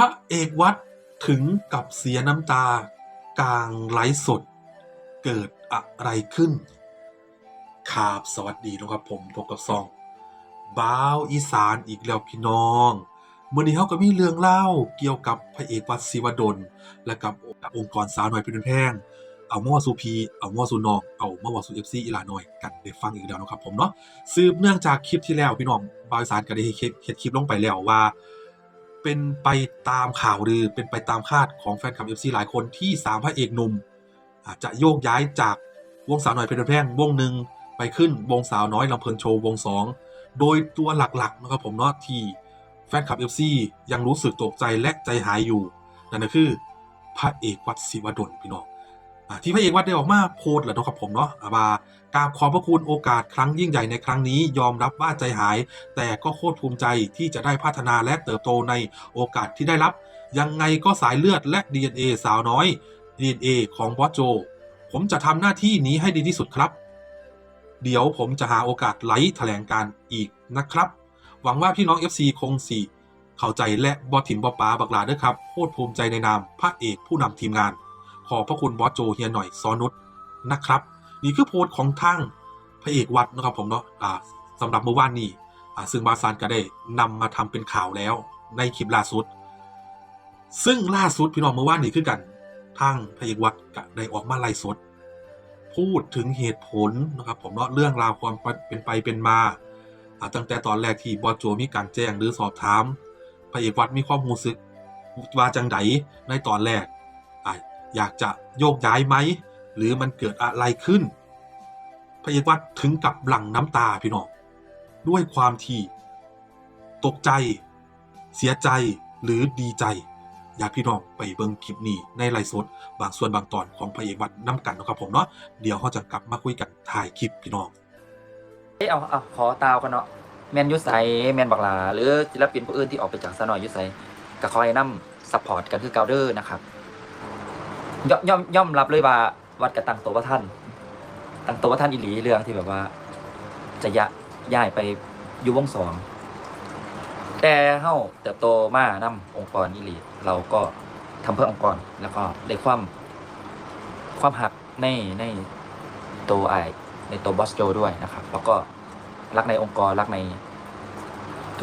ระเอกวัดถึงกับเสียน้ำตา กลางไลฟ์สด เกิดอะไรขึ้นครับสวัสดีนะครับผมพบกับซองบ้าวอีสานอีกแล้วพี่น้องเมื่อนี้เขาก็มีเรื่องเล่าเกี่ยวกับพระเอกวัดศิวดล และกับองค์กรสาวหน่อยเป็นแพงเอามาว่าสูพี เอามาว่าสูนอง เอามาว่าสูเอฟซีอีหลาหน่อยกันได้ฟังอีกแล้วนะครับผมเนาะ สืบเนื่องจากคลิปที่แล้วพี่น้องบาวอีสานก็ได้เฮ็ดเฮ็ดคลิปลงไปแล้วว่า เป็นไปตามข่าวหรือเป็นไปตามคาดของแฟนคลับเอฟซีหลายคนที่สามพระเอกหนุ่มอาจจะโยกย้ายจากวงสาวน้อยเป็นแพร่งวงหนึ่งไปขึ้นวงสาวน้อยลำเพลินโชว์วงสองโดยตัวหลักๆนะครับผมเนาะที่แฟนคลับเอฟซียังรู้สึกตกใจและใจหายอยู่ นั่นก็คือพระเอกวัดศิวดลพี่น้อง ที่พระเอกวัดได้ออกมาโพสต์แหละเนาะครับผมเนาะอาว่ากราบขอบพระคุณโอกาสครั้งยิ่งใหญ่ในครั้งนี้ยอมรับว่าใจหาย แต่ก็โคตรภูมิใจที่จะได้พัฒนาและเติบโตในโอกาสที่ได้รับ ยังไงก็สายเลือดและ DNA สาวน้อย DNA ของบอสโจ ผมจะทำหน้าที่นี้ให้ดีที่สุดครับ เดี๋ยวผมจะหาโอกาสไลฟ์แถลงการอีกนะครับ หวังว่าพี่น้อง FC คงสี่เข้าใจและบอถิมบอปาบักลาด้วยครับโคตรภูมิใจในนามพระเอกผู้นำทีมงาน ขอพระคุณบอสโจเฮียหน่อยซอนุชนะครับ นี่คือโพสต์ของทั้งพระเอกวัดนะครับผมเนาะอ่าสำหรับเมื่อวานนี้ซึ่งบาซานก็ได้นำมาทำเป็นข่าวแล้วในคลิปล่าสุด ซึ่งล่าสุดพี่น้องเมื่อวานนี้คือกันทางพระเอกวัดก็ได้ออกมาไล่สด พูดถึงเหตุผลนะครับผมเนาะเรื่องราวความเป็นไปเป็นมาอ่าตั้งแต่ตอนแรกที่บอสโจมีการแจ้งหรือสอบถามพระเอกวัดมีความรู้สึกว่าจังไดในตอนแรก อยากจะโยกย้ายไหม หรือมันเกิดอะไรขึ้น พระเอกวัดถึงกับหลั่งน้ำตาพี่น้องด้วยความที่ตกใจ เสียใจหรือดีใจ อยากพี่น้องไปเบิ่งคลิปนี้ในไลฟ์สดบางส่วนบางตอนของพระเอกวัดน้ำกันนะครับผมเนาะเดี๋ยวเขาจะกลับมาคุยกันถ่ายคลิปพี่น้องเอ้ยเอาเอาขอตาวกันเนาะแมนยุไซแมนบักลา หรือศิลปินผู้อื่นที่ออกไปจากสนอยยุไซก็คอยนำซัพพอร์ตกันคือเกาเดอร์นะครับ ย่อมย่อมย่อมรับเลยว่า วัดกระตังตัวว่าท่านตังตัวว่าท่านอิหลีเรื่องที่แบบว่า จะยะย้ายไปอยู่วงสองแต่เฮาเติบโตมานำองค์กรอิหลีเราก็ทำเพื่อองค์กรแล้วก็ได้ความความหักในในตัวไอในตัวบอสโจด้วยนะครับ แล้วก็รักในองค์กรรักใน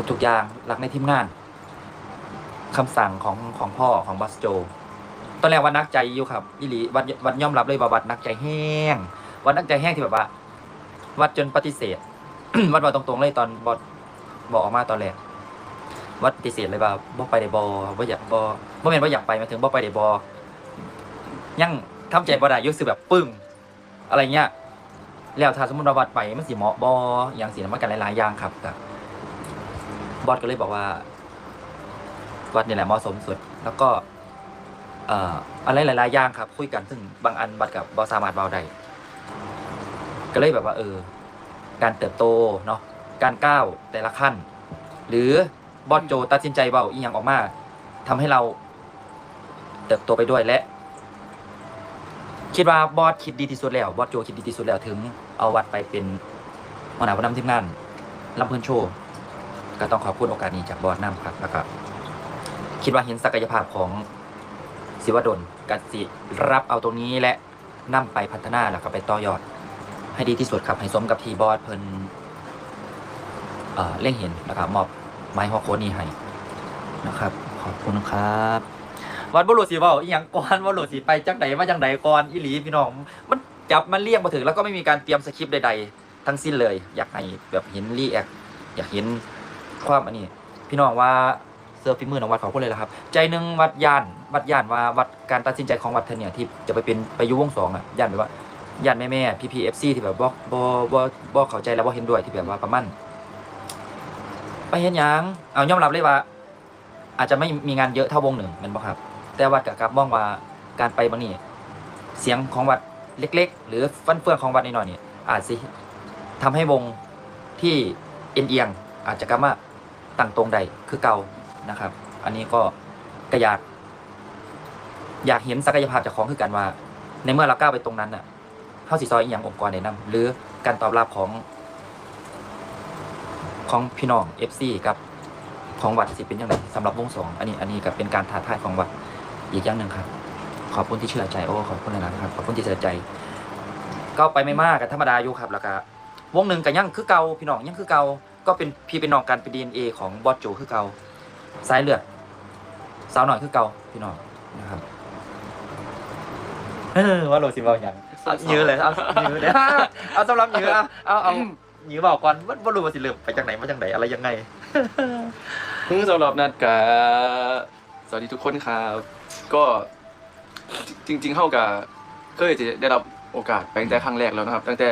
ทุกๆอย่างรักในทีมงานคำสั่งของของพ่อของบอสโจ ตอนแรกวัดนักใจอยู่ครับอิลีวัดวัดยอมรับเลยว่าวัดนักใจแห้ง วัดนักใจแห้งที่แบบว่า วัดจนปฏิเสธ วัดบอกตรงๆเลยตอนบอสบอกออกมาตอนแรกวัดปฏิเสธเลยว่าบ่ไปได้บอว่าอยากบอบ่แม่นว่าอยากไปมาถึงบ่ไปได้บอยังทำใจบ่ได้ยุ่สึกแบบปึ้งอะไรเงี้ยแล้วถ้าสมมติว่าวัดไปมันสิเหมาะบออย่างสีน้ำมันกันหลายๆอย่างครับแต่บอสก็เลยบอกว่า วัดนี่แหละเหมาะสมสุด แล้วก็ อะไรหลายๆอย่างครับคุยกันซึ่งบางอันบัดกับบอสามารถเบาได้ก็เลยแบบว่าเออ การเติบโตเนาะการก้าวแต่ละขั้น หรือบอสโจตัดสินใจเบาอีกอย่างออกมาทำให้เราเติบโตไปด้วยและ คิดว่าบอสคิดดีที่สุดแล้วบอสโจคิดดีที่สุดแล้วถึงเอาวัดไปเป็นหัวหน้าผู้นำทีมงานลำเพลินโชว์ก็ต้องขอบคุณโอกาสนี้จากบอสนำครับแล้วก็คิดว่าเห็นศักยภาพของ ศิวดลกัสิรับเอาตรงนี้และนำไปพัฒนาแล้วก็ไปต่อยอด ให้ดีที่สุดครับให้สมกับทีบอสเพิ่นเอ่อเล่งเห็นนะครับมอบไม้ฮอกโคนี่ให้นะครับ ขอบคุณครับวัดบุรุษสีเว่าอีหยังก่อนบุรุษสีไปจังใดมาจังใดก่อนอีหลีพี่น้องมันจับมันเรียกมาถึงแล้วก็ไม่มีการเตรียมสคริปต์ใดๆ ทั้งสิ้นเลย อยากให้แบบเห็นรีแอคอยากเห็นความอันนี้ พี่น้องว่า เสื้อฝีมือของวัดเขอบคุณเลยละครับ ใจหนึ่งวัดย่านวัดย่านว่าวัดการตัดสินใจของวัดเธอเนี่ยที่จะไปเป็นไปยุวงสองอะย่านแบบว่าย่านแม่แม่พีพีเอฟซีที่แบบบอกบอบอบอเข้าใจแล้วบ่เห็นด้วยที่แบบว่าประมาณไปเห็นยังเอายอมรับเลยว่า อาจจะไม่มีงานเยอะเท่าวงหนึ่งมันบ่ครับ แต่วัดกับกลับมองว่าการไปบางนี่เสียงของวัดเล็ก ๆ หรือฟันเฟืองของวัดนิดหน่อยเนี่ยอาจสิทำให้วงที่เอ็นเอียงอาจจะกลับมาตั้งตรงใดคือเก่า นะครับ อันนี้ก็กระอยากอยากเห็นศักยภาพจากของคือกันว่า ในเมื่อเราก้าวไปตรงนั้นน่ะเข้าสีซอยอีกอย่างองค์กรแนะนำหรือการตอบรับของ ของพี่น้อง FC กับของวัดสิเป็นยังไงสำหรับวงสองอันนี้อันนี้ก็เป็นการท้าทายของวัดอีกอย่างหนึ่งครับ ขอบคุณที่เชื่อใจโอ้ขอบคุณหลายๆครับขอบคุณที่เชื่อใจ ก็ไปไม่มากกับธรรมดาอยู่ครับแล้วก็วงหนึ่งกับยังคือเก่าพี่น้องยังคือเก่าก็เป็นพี่เป็นน้องกันเป็นดีเอ็นเอของบอสโจคือเก่า สายเลือดสาวหน่อยคือเก่าพี่น้องนะครับเออว่าโรสิบเอาอย่างเอายื้อเลยเอายื้อเลยเอาสำหรับยื้อเอาเอาเอายื้อบอกก่อนว่าว่ารู้ว่าสิเริ่มไปจากไหนมาจากไหนอะไรยังไงอืมสำหรับนัดกับสวัสดีทุกคนครับก็จริง ๆเข้ากับเคยจะได้รับโอกาสไปตั้งแต่ครั้งแรกแล้วนะครับ ตั้งแต่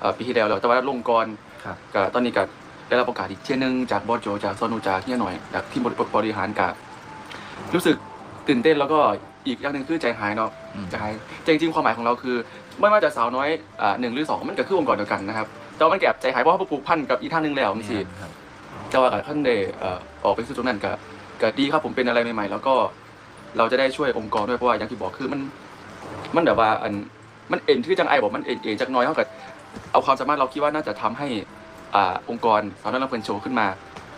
เอ่อปีที่แล้วแล้วแต่ว่าลงก่อนครับก็ตอนนี้ก็ ได้รับโอกาสอีกเช่นนึงจากบอสโจจากซอนูจากเฮียหน่อยจากที่บริหารกับรู้สึกตื่นเต้นแล้วก็อีกอย่างหนึ่งคือใจหายเนาะอืมใจหายแต่จริงๆความหมายของเราคือ ไม่ว่าจะสาวน้อยอ่าหนึ่งหรือสองมันก็คือองค์กรเดียวกันนะครับแต่ว่ามันแก็บใจหายเพราะว่าผูกพันกับอีกท่านหนึ่งแล้วนี่สิครับแต่ว่าขั้นเดเอ่อออกไปสู่ตรงนั้นก็ก็ดีครับผมเป็นอะไรใหม่ ๆ แล้วก็เราจะได้ช่วยองค์กรด้วยเพราะว่าอย่างที่บอกคือมัน มันแบบว่าอันมันเอ็นที่จังไอบอกมันเอ็นเอ็นจากน้อยเท่ากับเอาความสามารถเราคิดว่าน่าจะทำให้ อ่าองค์กรสาวน้อยลำเพลินโชว์ขึ้นมา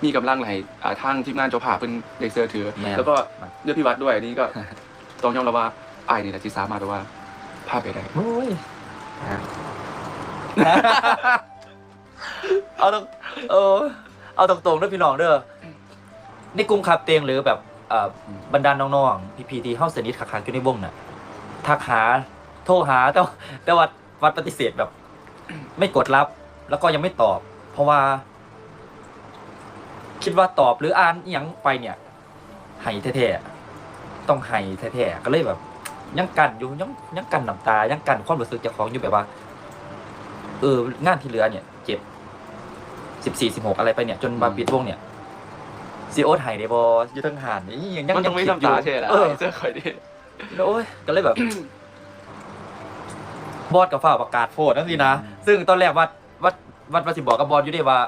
มีกำลังไหลอ่าทางทีมงานเจ้าภาพเป็นเด็กเสือถือ แม่น แล้วก็เลือกพี่วัดด้วยอันนี้ก็ ต้องยอมรับว่าไอ้นี่แหละที่สามารถแบบว่าพาไปได้ โอ้ยเอาตรงเออเอาตรงๆด้วยพี่น้องเด้อในกลุ่มขับเตียงหรือแบบเอ่อบรรดาน้องๆพี่ๆที่เฮาสนิทคักๆอยู่ในวงน่ะทักหาโทรหาแต่ว่าแต่ว่าวัดปฏิเสธแบบ ไม่กดรับ แล้วก็ยังไม่ตอบ เพราะว่า คิดว่าตอบหรืออ่านอหยังไปเนี่ยไห้แท้ๆต้องไห้แท้ๆก็เลยแบบ ยังกันอยู่ยังยังกันน้ำตา ยังกันความรู้สึกเจ้าของอยู่แบบว่า เอองานที่เหลือเนี่ยเจ็บสิบสี่สิบหกอะไรไปเนี่ย จนมาปิดวงเนี่ยซีโอถ่ายได้บออยู่ทั้งหานนี่ยังยังมันต้องไม่ยังคิดน้ำตาใช่ไหมเออเสื้อคอยดิโอ้ยก็เลยแบบบอสกับฝ่าประกาศโพดนั่นสินะ ซึ่งตอนแรกวัด วัดวัดวัดสิบอกกับบอสอยู่ดีว่า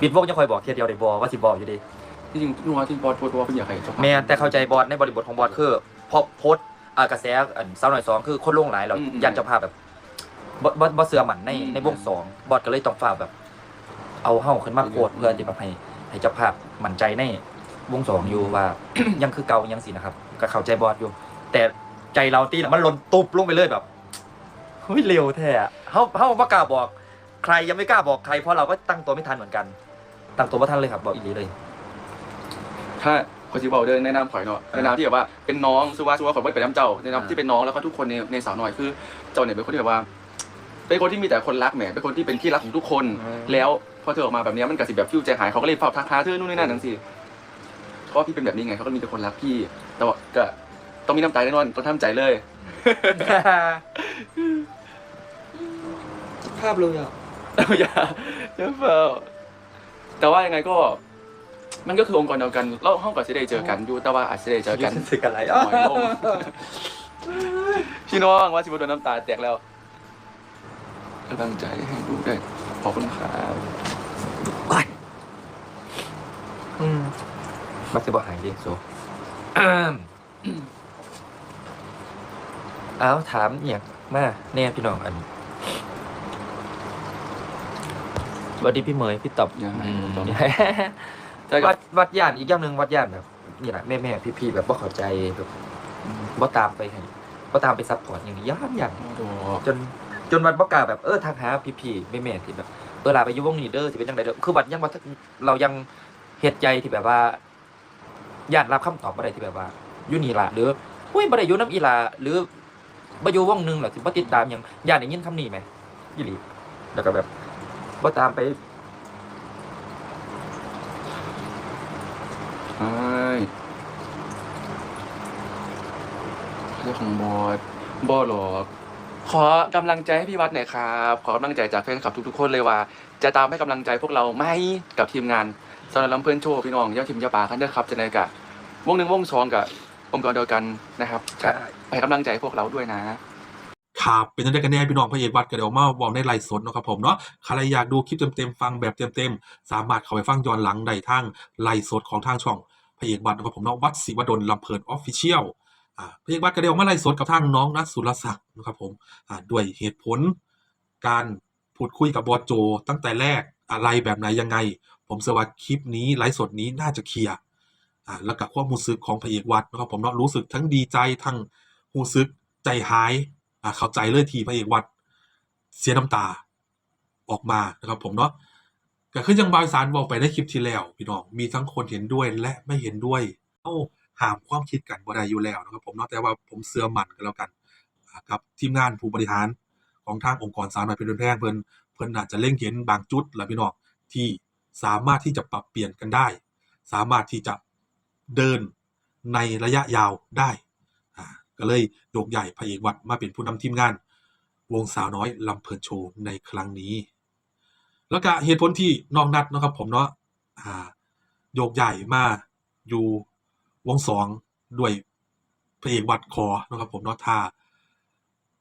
ปิดวงจะคอยบอกเทียเดียวได้บอว่าสิบอกอยู่ดีที่จริงนัวที่บอสพูดว่าเป็นอยากให้เจ้าภาพแม่นแต่เข้าใจบอสในบริบทของบอสคือพอโพสต์อ่ากระแสอันเศร้าหน่อยสองคือคนลงหลายเรายันเจะพาพแบบบอบอบอเสือหมันในในวงสองบอสก็เลยต้องฝ่ากแบบ เอาเฮ้าขึ้นมาโพสต์เพื่อที่แบบให้ให้เจ้าภาพมั่นใจในวงสองอยู่ว่า ยังคือเก่ายังสินะครับ ก็เข้าใจบอสอยู่ แต่ใจเราตีน่ะมันหล่นตุบลงไปเลยแบบ เฮ้ยเร็วแท้อะเฮาเฮาบ่กล้าบอก ใครยังไม่กล้าบอกใครเพราะเราก็ตั้งตัวไม่ทันเหมือนกัน ตั้งตัวไม่ทันเลยครับบอกอีหลีเลย ถ้าคนที่บอกเดินแนะนำข่อยเนาะแนะนำที่แบบว่าเป็นน้องซูว่าซูว่าข่อยไม่เป็นน้ำเจ้าแนะนำที่เป็นน้องแล้วก็ทุกคนในในสาวหน่อยคือ เจ้าเนี่ยเป็นคนที่แบบว่า เป็นคนที่มีแต่คนรักแหมเป็นคนที่เป็นที่รักของทุกคน อืม แล้วพอเธอออกมาแบบเนี้ยมันกระสิแบบฟิวใจหายเขาก็เลยเฝ้าทักหาเธอนู่นนี่นั่นทั้งสี่เพราะว่าพี่เป็นแบบนี้ไงเขาก็มีแต่คนรักพี่แต่ว่าก็ต้องมีน้ำใจแน่นอนต้องทำใจเลย ภาพเลยอะอย่าอย่าเฝ้าแต่ว่ายังไงก็ มันก็คือองค์กรเดียวกันเราห้องกับสิได้เจอกันอยู่แต่ว่าอาจจะได้เจอกันสึกอะไรน้อยลงพี่น้องว่าสิบโดนน้ำตาแตกแล้วกำลังใจให้ดูด้วยขอบคุณครับอืมมักจะบอกหายดิโซเอาถามอย่างมาแน่พี่น้องอันสวัสดีพี่เหมยพี่ตอบยังไงอืมตอบใช่ควัรัดบวัดย่านอีกอย่างหนึ่งวัดย่านแบบนี่แหละแม่แม่พี่พี่ๆแบบว่าเข้าใจแบบว่าตามไปให้ว่าตามไปซัพพอร์ตอย่างนี้ย่านย่านโอ้จนจนวันประกล้าแบบเออทางหาพี่พี่ๆแม่แม่ๆที่แบบเออลาไปอยุ่วงนี้เด้อสิเป็นยังไงเด้อคือวัดยังว่าเรายังเหตุใจที่แบบว่าย่านรับคำตอบอะไรที่แบบว่าอยู่นี่ล่ะหรืออุ้ยบ่ได้อยู่น้ำอีลาหรือ บ่อยู่วงหนึ่งหรอสิบ่ติดตามหยังย่านได้ยินคำนี้ไหมยี่หลีแล้วก็แบบบ่ตามไปใช่เรื่องของบอสบอสหรอกขอกำลังใจให้พี่วัดหน่อยครับ ขอกำลังใจจากแฟนคลับทุกๆ คนเลยว่า จะตามให้กำลังใจพวกเราไหมกับทีมงานสำหรับลำเพื่อนโชว์พี่น้องยอดทีมยาป่าคันเดอร์ครับจะในกะวงหนึ่งวงสองกับ องค์กรเดียวกันนะครับจะให้กำลังใจพวกเราด้วยนะ ครับเป็นยังไงกันแน่พี่น้องพระเอกวัดก็เดี๋ยวมาบอกในไลฟ์สดเนาะครับผมเนาะใครอยากดูคลิปเต็มๆฟังแบบเต็มๆ สามารถเข้าไปฟังย้อนหลังได้ทางไลฟ์สดของทางช่องพระเอกวัดนะครับผมเนาะวัดศิวดลลำเพลินออฟฟิเชียลอ่าพระเอกวัดก็เดี๋ยวมาไลฟ์สดกับทางน้องนัทสุรศักดิ์นะครับผมอ่าด้วยเหตุผล การพูดคุยกับบอสโจ ตั้งแต่แรกอะไรแบบไหนยังไง ผมเชื่อว่าคลิปนี้ไลฟ์สดนี้น่าจะเคลียร์ อ่าแล้วก็ความรู้สึกของพระเอกวัดนะครับผมเนาะรู้สึกทั้งดีใจทั้งรู้สึกใจหายอ่าเข้าใจเลยที่พระเอกวัด เสียน้ำตาออกมานะครับผมเนาะก็คือยังบายสารบอกไปในคลิปที่แล้วพี่น้องมีทั้งคนเห็นด้วยและไม่เห็นด้วยเอ้าห้ามความคิดกันบ่ได้อยู่แล้วนะครับผมเนาะแต่ว่าผมเสื่อมั่นกันแล้วกันกับทีมงานผู้บริหารของทางองค์กรสาวน้อยเพชรบ้านแพงเพิ่นเพิ่นอาจจะเล็งเห็นบางจุดแหละพี่น้องที่สามารถที่จะปรับเปลี่ยนกันได้ สามารถที่จะ เดินในระยะยาวได้ก็เลยโยกใหญ่พระเอกวัดมาเป็นผู้นำทีมงาน วงสาวน้อยลำเพลินโชว์ในครั้งนี้ แล้วก็เหตุผลที่น้องนัดนะครับผมเนาะโยกใหญ่มาอยู่วงสองด้วยพระเอกวัดขอนะครับผมเนาะถ้า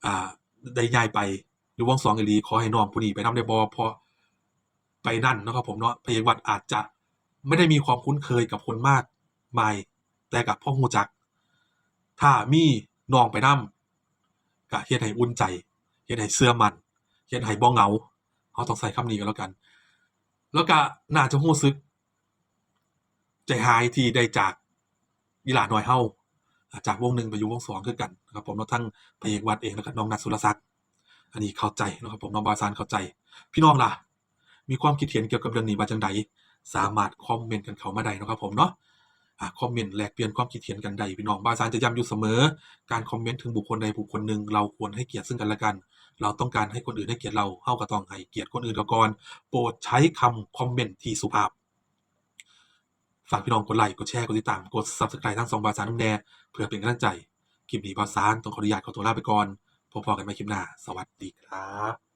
อ่าได้ย้ายไปอยู่วงสองอีลีขอให้น้องผู้นี้ไปนำได้บ่เพราะไปนั่นนะครับผมเนาะพระเอกวัดอาจจะไม่ได้มีความคุ้นเคยกับคนมาก มายแต่กับพ่อฮูจัก ถ้ามีน้องไปนำก็เฮ็ดให้อุ่นใจเฮ็ดให้เสื้อมันเฮ็ดให้บ่เหงาเขาต้องใส่คำนี้กันแล้วกัน แล้วก็น่าจะรู้สึก ใจหายที่ได้จากอีหลาน้อยเฮาอ่าจากวงหนึ่งไปอยู่วงสองคือกันนะครับผมแล้วทั้งพระเอกวัดเองแล้วก็น้องนัทสุรศักดิ์อันนี้เข้าใจนะครับผมน้องบาซานเข้าใจ พี่น้องล่ะ มีความคิดเห็นเกี่ยวกับเรื่องนี้ว่าจังใดสามารถคอมเมนต์กันเข้ามาได้นะครับผมเนาะ คอมเมนต์แลกเปลี่ยนความคิดเห็นกันได้พี่น้องบาซานจะย้ำอยู่เสมอ การคอมเมนต์ถึงบุคคลใดบุคคลหนึ่งเราควรให้เกียรติซึ่งกันและกัน เราต้องการให้คนอื่นให้เกียรติเราเฮาก็ต้องให้เกียรติคนอื่นก่อนโปรดใช้คำคอมเมนต์ที่สุภาพฝากพี่น้องกดไลค์กดแชร์กดติดตามกด Subscribe ทั้งสองบาสารน้ำแน่เพื่อเป็นกำลังใจคลิปนี้บาสารต้องขออนุญาตขอตัวลาไปก่อนพบกันใหม่คลิปหน้า สวัสดีครับ